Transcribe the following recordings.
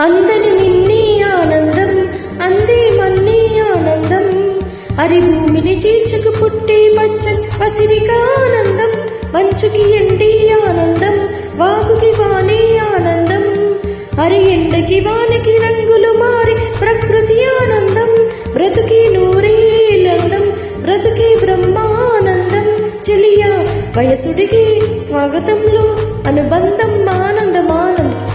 అందని నిన్ని ఆనందం అంది మన్నీ ఆనందం. అరి భూమిని చీల్చుకు పుట్టి పచ్చ పసిరిగా ఆనందం మంచుకి ఎండి ఆనందం వాగుకి వానే ఆనందం. అరి ఎండకి వానకి రంగులు మారి ప్రకృతి ఆనందం బ్రతుకి నూరేలందం బ్రతుకి బ్రహ్మానందం. చెలియా వయసుడికి స్వాగతంలో అనుబంధం ఆనందమా?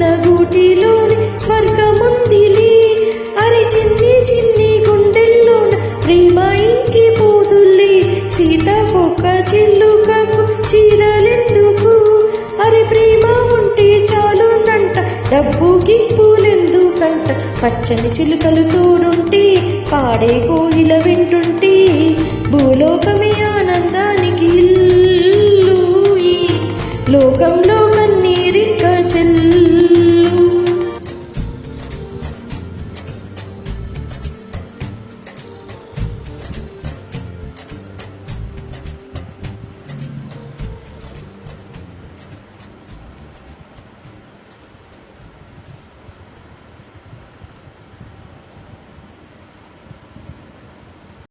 చిన్న గూటిలోని స్వర్గముందిలే. అరి చిన్ని చిన్ని గుండెల్లోన ప్రేమ ఇంకి పోదులే. సీతాకొక చిల్లుకకు చీరలెందుకు? అరి ప్రేమ ఉంటే చాలునంట డబ్బు గిప్పులెందుకంట పచ్చని చిలుకలు తోడుంటే పాడే కోయిల వింటుంటే భూలోకమే ఆనందానికి ఇల్లు ఈ. లోకంలో కన్నీరింక చెల్లు